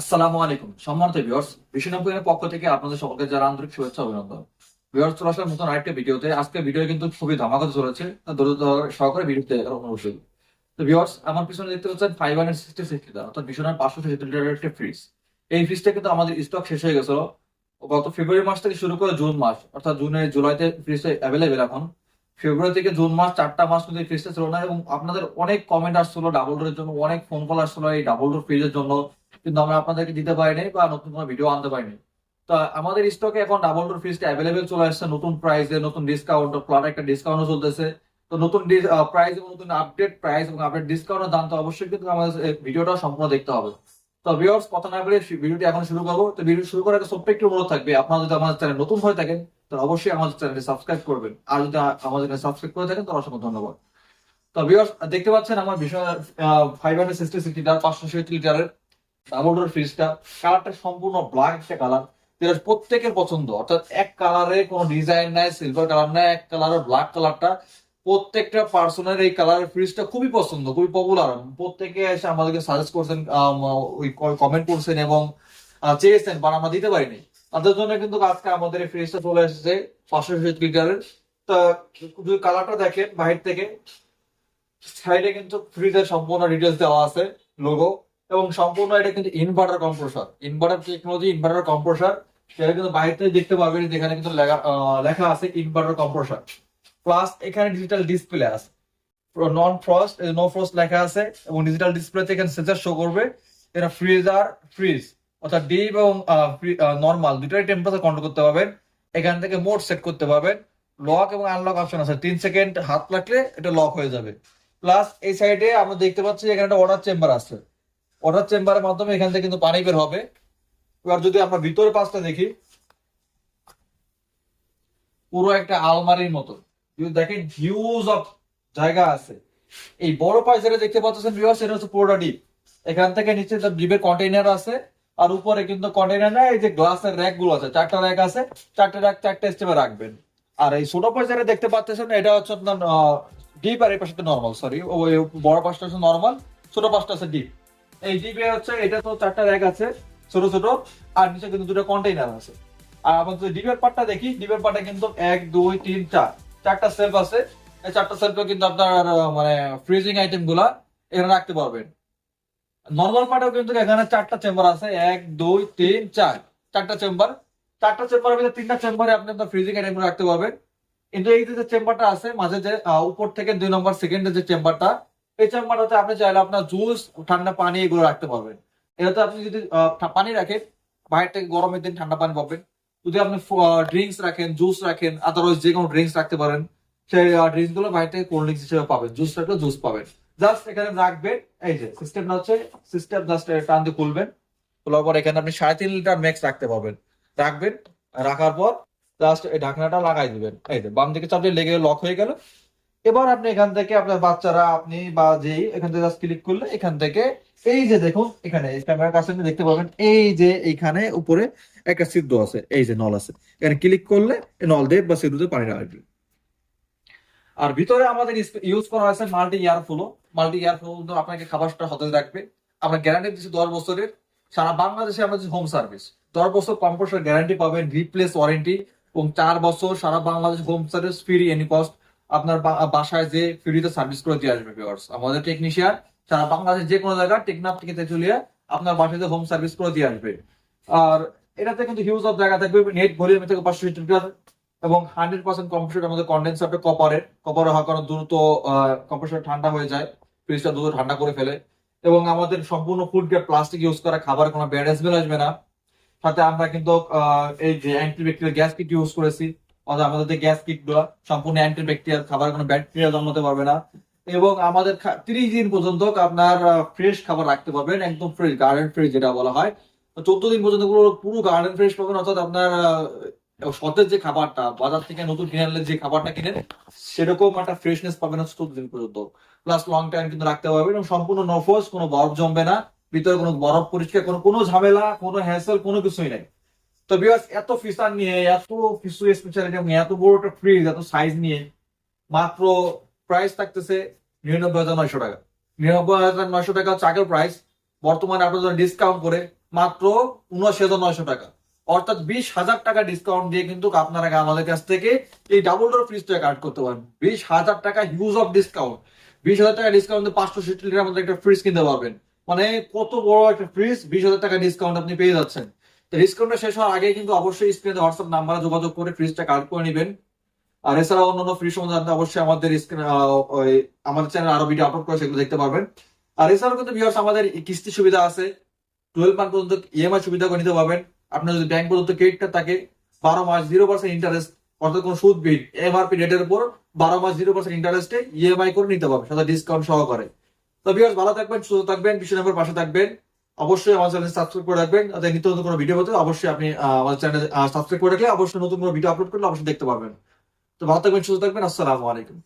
আসসালামু আলাইকুম। সম্মানিত ভিউয়ার্স বিশ্বনব্বইয়ের পক্ষ থেকে আপনাদের সকলকে যারা আন্তরিক শুভেচ্ছা অভিনন্দন। ভিউয়ার্স চলে আসলাম নতুন আরেকটা ভিডিওতে। আজকে ভিডিও কিন্তু খুবই ধামাকা চলেছে। দ্রুত সহকারে ভিডিওতে অনুষ্ঠিত তো ভিউয়ার্স আমার পিছনে দেখতে পাচ্ছেন ফাইভ হান্ড্রেড সিক্সটি সিক্সটি অর্থাৎ বিশ্বনাথ পাঁচশো ছেষট্টি লিটারের একটা ফ্রিজ এই ফ্রিজটা কিন্তু আমাদের স্টক শেষ হয়ে গেছিল। গত ফেব্রুয়ারি মাস থেকে শুরু করে জুন মাস, অর্থাৎ জুনে জুলাইতে ফ্রিজটা অ্যাভেলেবেল এখন। ফেব্রুয়ারি থেকে জুন মাস, চারটা মাস কিন্তু এই ফ্রিজটা ছিল না। এবং আপনাদের অনেক কমেন্ট আসছিল ডাবল ডোরের জন্য, অনেক ফোন কল আসছিল এই ডাবল ডোর ফ্রিজের জন্য। কিন্তু আমরা আপনাদেরকে দিতে পারিনি বা নতুন কোনো ভিডিও আনতে পারিনি। তো আমাদের স্টকে এখন ডাবল ডোর ফ্রিজটা অ্যাভেলেবেল চলে আসছে, নতুন প্রাইসে নতুন ডিসকাউন্ট একটা ডিসকাউন্টও চলতেছে। তো নতুন প্রাইস এবং নতুন আপডেট প্রাইস এবং আপডেট ডিসকাউন্টের দাম তো অবশ্যই কিন্তু আমাদের ভিডিওটা সম্পূর্ণ দেখতে হবে। তো ভিউয়ার্স কথা না বলে ভিডিওটি এখন শুরু করব। তো ভিডিও শুরু করার ছোট্ট একটু অনুরোধ থাকবে, আপনারা যদি আমাদের চ্যানেল নতুন হয়ে থাকেন, তাহলে অবশ্যই আমাদের চ্যানেলটি সাবস্ক্রাইব করবেন। আর যদি আমাদের সাবস্ক্রাইব করে থাকেন, তাহলে অসংখ্য ধন্যবাদ। তো ভিউয়ার্স দেখতে পাচ্ছেন আমার বিষয় five hundred sixty six litre পাঁচশো ষাট লিটারের ডাবল ডোর ফ্রিজটা কালারটা সম্পূর্ণ ব্ল্যাক একটা কালার যেটা প্রত্যেকের পছন্দ। অর্থাৎ এক কালারে কোনো ডিজাইন নাই সিলভার কালার নাই, এক কালারের ব্ল্যাক কালারটা প্রত্যেকটা পার্সনের এই কালারের ফ্রিজটা খুবই পছন্দ, খুবই পপুলার প্রত্যেকে এসে আমাদেরকে সাজেস্ট করছেন ওই কমেন্ট করছেন এবং চেয়েছেন বাট আমরা দিতে পারিনি। তাদের জন্য কিন্তু আজকে আমাদের এই ফ্রিজটা চলে এসেছে পাঁচশো ষাট লিটারের। তা, যদি কালারটা দেখেন, বাহির থেকে সাইডে কিন্তু ফ্রিজের সম্পূর্ণ ডিটেলস দেওয়া আছে লোগো এবং সম্পূর্ণ এটা কিন্তু inverter compressor inverter technology inverter compressor সেটা কিন্তু বাইরে থেকে দেখতে পাবেন যেখানে কিন্তু লেখা আছে ইনভার্টার কম্প্রেসার প্লাস এখানে ডিজিটাল ডিসপ্লে আছে। নন ফ্রস্ট নো ফ্রস্ট লেখা আছে এবং ডিজিটাল ডিসপ্লেতে এখানে সেন্সার শো করবে। এটা ফ্রিজার ফ্রিজ অর্থাৎ ডিপ এবং নর্মাল দুটাই টেম্পারেচার কন্ট্রোল করতে পারবেন। এখান থেকে মোড সেট করতে পারবেন। লক এবং আনলক অপশন আছে। তিন সেকেন্ড হাত লাগলে এটা লক হয়ে যাবে। প্লাস এই সাইডে আমরা দেখতে পাচ্ছি এখানে একটা অর্ডার চেম্বার আছে। ওয়াটার চেম্বারের মাধ্যমে এখান থেকে কিন্তু পানি বের হবে। এবার যদি আমরা ভিতরে পাশটা দেখি, পুরো একটা আলমারির মতো। যদি দেখেন হিউজ অফ জায়গা আছে। এই বড় যেটা দেখতে পাচ্ছেন ভিউয়ার্স এটা হচ্ছে পুরোটা ডিপ এখান থেকে নিচে ডিপের কন্টেইনার আছে, আর উপরে কিন্তু কন্টেইনার না, এই যে গ্লাসের র্যাকগুলো আছে, চারটা র্যাক আছে, চারটা র্যাক চারটা স্টেপে রাখবেন। আর এই ছোট পাশ দেখতে পাচ্ছেন, এটা হচ্ছে আপনার ডিপ আর এই পাশে নর্মাল সরি ওই বড় পাশটা হচ্ছে নর্মাল ছোট পাশটা আছে ডিপ এই ডিপে হচ্ছে, এটা তো চারটা র্যাক আছে, ছোট ছোট, আর নিচে কিন্তু দুটো কন্টেইনার আছে। আর আমাদের যদি পার্টটা দেখি পার্টে কিন্তু এক, দুই, তিন, চার, চারটা সেলফ আছে। এই চারটা সেলফে কিন্তু আপনার মানে ফ্রিজিং আইটেমগুলা এখানে রাখতে পারবেন। নর্মাল পার্টেও কিন্তু এখানে চারটা চেম্বার আছে, এক, দুই, তিন, চার, চারটা চেম্বার চারটা চেম্বারের ভিতরে তিনটা চেম্বারে আপনি আপনার ফ্রিজিং আইটেম রাখতে পারবেন। কিন্তু এই যে চেম্বারটা আছে, মাঝে যে উপর থেকে দুই নম্বর সেকেন্ডের যে চেম্বারটা এই চেম্বারটাতে আপনি চাইলে আপনার জুস, ঠান্ডা পানি এগুলো রাখতে পারবেন। এটাতে আপনি যদি পানি রাখেন, বাইরে থেকে গরমের দিন ঠান্ডা পানি পাবেন। যদি আপনি ড্রিঙ্কস রাখেন, জুস রাখেন আদারওয়াইজ যে কোনো ড্রিঙ্কস রাখতে পারেন, সেই ড্রিঙ্কসগুলো বাইরে থেকে কোল্ড ড্রিঙ্কস হিসেবে পাবেন। জুস রাখলে জুস পাবেন। জাস্ট এখানে রাখবেন, এই যে সিস্টেমটা হচ্ছে সিস্টেম জাস্ট টান দিয়ে খুলবেন। খোলার পর এখানে আপনি সাড়ে তিন লিটার ম্যাক্স রাখতে পারবেন। রাখবেন, রাখার পর জাস্ট এই ঢাকনাটা লাগাই দিবেন। এই যে বাম দিকে চাপলে লেগে লক হয়ে গেল। এবার আপনি এখান থেকে আপনার বাচ্চারা, আপনি বা যেই এখান থেকে জাস্ট ক্লিক করলে এখান থেকে এই যে দেখুন, এখানে ক্যামেরার কাছে দেখতে পাবেন, এই যে এইখানে উপরে একটা সিদ্ধ আছে, এই যে নল আছে। এখানে ক্লিক করলে নল দিয়ে বা সিদ্ধতে পানি রাখবে আর ভিতরে আমাদের ইউজ করা হয়েছে multi air flow multi air flow আপনাকে খাবারটা সতেজ রাখবে। আমরা গ্যারান্টি দিচ্ছি দশ বছরের। সারা বাংলাদেশে আমাদের হোম সার্ভিস দশ বছর কম্পোসার গ্যারান্টি পাবেন রিপ্লেস ওয়ারেন্টি এবং চার বছর সারা Bangladesh home service free any cost আপনার বাসায় যে ফ্রিতে সার্ভিস করে দিয়ে আসবে ভিউয়ার্স আমাদের টেকনিশিয়ান সারা বাংলাদেশের যে কোনো জায়গায় টেকনাফ থেকে তেঁতুলিয়া আপনার বাসায় হোম সার্ভিস করে দিয়ে আসবে। আর এটাতে কিন্তু হিউজ অফ জায়গা থাকবে নেট ভলিউম থেকে পাঁচশো লিটার এবং হান্ড্রেড পার্সেন্ট কম্প্রেসর আমাদের কন্ডেন্সারটা কপারের কপারের হওয়ার কারণে দ্রুত কম্প্রেসর ঠান্ডা হয়ে যায় ফ্রিজটা দ্রুত ঠান্ডা করে ফেলে। এবং আমাদের সম্পূর্ণ ফুড গ্রেড প্লাস্টিক ইউজ করা খাবার, কোনো ব্যাড আসবে না। সাথে আমরা কিন্তু এই যে অ্যান্টিব্যাকটেরিয়াল গ্যাস কিট ইউজ করেছি। অর্থাৎ আমাদের গ্যাস কিটগুলো, সম্পূর্ণ অ্যান্টিব্যাকটেরিয়াল খাবার, কোনো ব্যাকটেরিয়া জন্মাতে পারবে না। এবং আমাদের তিরিশ দিন পর্যন্ত আপনার ফ্রেশ খাবার রাখতে পারবেন, একদম ফ্রেশ গার্ডেন ফ্রেশ যেটা বলা হয়। চোদ্দ দিন পর্যন্ত পুরো পুরো গার্ডেন ফ্রেশ পাবেন, অর্থাৎ আপনার সতেজ যে খাবারটা, বাজার থেকে নতুন কিনে আনলে যে খাবারটা কিনেন, সেরকম একটা ফ্রেশনেস পাবেন চোদ্দ দিন পর্যন্ত। প্লাস লং টাইম কিন্তু রাখতে পারবেন এবং সম্পূর্ণ নফস কোনো বরফ জমবে না, ভিতরে কোনো বরফ পরিষ্কার, কোনো কোনো ঝামেলা, কোনো হ্যাসেল কোনো কিছুই নাই। তো বিকজ এত ফিচার নিয়ে, এত কিছু স্পেশালিটি এবং এত বড় একটা ফ্রিজ এত সাইজ নিয়ে, মাত্র প্রাইস থাকতেছে নিরানব্বই হাজার নয়শো টাকা। নিরানব্বই হাজার নয়শো টাকা হচ্ছে আগের প্রাইস বর্তমানে ডিসকাউন্ট করে, মাত্র উনআশি হাজার নয়শো টাকা। অর্থাৎ বিশ হাজার টাকা ডিসকাউন্ট দিয়ে কিন্তু আপনারা আমাদের কাছ থেকে এই ডাবল ডোর ফ্রিজটা কাট করতে পারেন বিশ হাজার টাকা হিউজ অফ ডিসকাউন্ট বিশ হাজার টাকা ডিসকাউন্ট পাঁচশো ষাট লিটার মধ্যে একটা ফ্রিজ কিনতে পারবেন। মানে কত বড় একটা ফ্রিজ বিশ হাজার টাকা ডিসকাউন্ট আপনি পেয়ে যাচ্ছেন। তো ডিসকাউন্টটা শেষ হওয়ার আগে কিন্তু অবশ্যই স্ক্রিনে হোয়াটসঅ্যাপ নাম্বারে যোগাযোগ করে ফ্রিজটা কালেক্ট করে নেবেন। আর এছাড়া অন্যান্য সম্বন্ধে জানতে অবশ্যই আমাদের আমাদের চ্যানেল আরও ভিডিও আপলোড করে সেগুলো দেখতে পারবেন। আর এছাড়াও কিন্তু আমাদের কিস্তি সুবিধা আছে। টুয়েলভ মান্থ পর্যন্ত ইএমআই সুবিধা করে নিতে পারবেন। আপনার যদি ব্যাংক পর্যন্ত ক্রেডিট কার্ড থাকে, বারো মাস জিরো পার্সেন্ট ইন্টারেস্ট অর্থাৎ কোনো সুদ বিল এমআরপি রেটের উপর বারো মাস জিরো পার্সেন্ট ইন্টারেস্টে ইএমআই করে নিতে পারবেন, সাথে ডিসকাউন্ট সহকারে। তো ভিউয়ার্স ভালো থাকবেন, সুস্থ থাকবেন বিশ্ব নম্বর পাশে থাকবেন। অবশ্যই আমার চ্যানেল সাবস্ক্রাইব করে রাখবেন। তাদের নিত্য নতুন কোনো ভিডিও হতে অবশ্যই আপনি আমার চ্যানেল সাবস্ক্রাইব করে রাখলে অবশ্যই নতুন কোনো ভিডিও আপলোড করলে অবশ্যই দেখতে পাবেন তো ভালো থাকবেন, সুস্থ থাকবেন। আসসালামু আলাইকুম।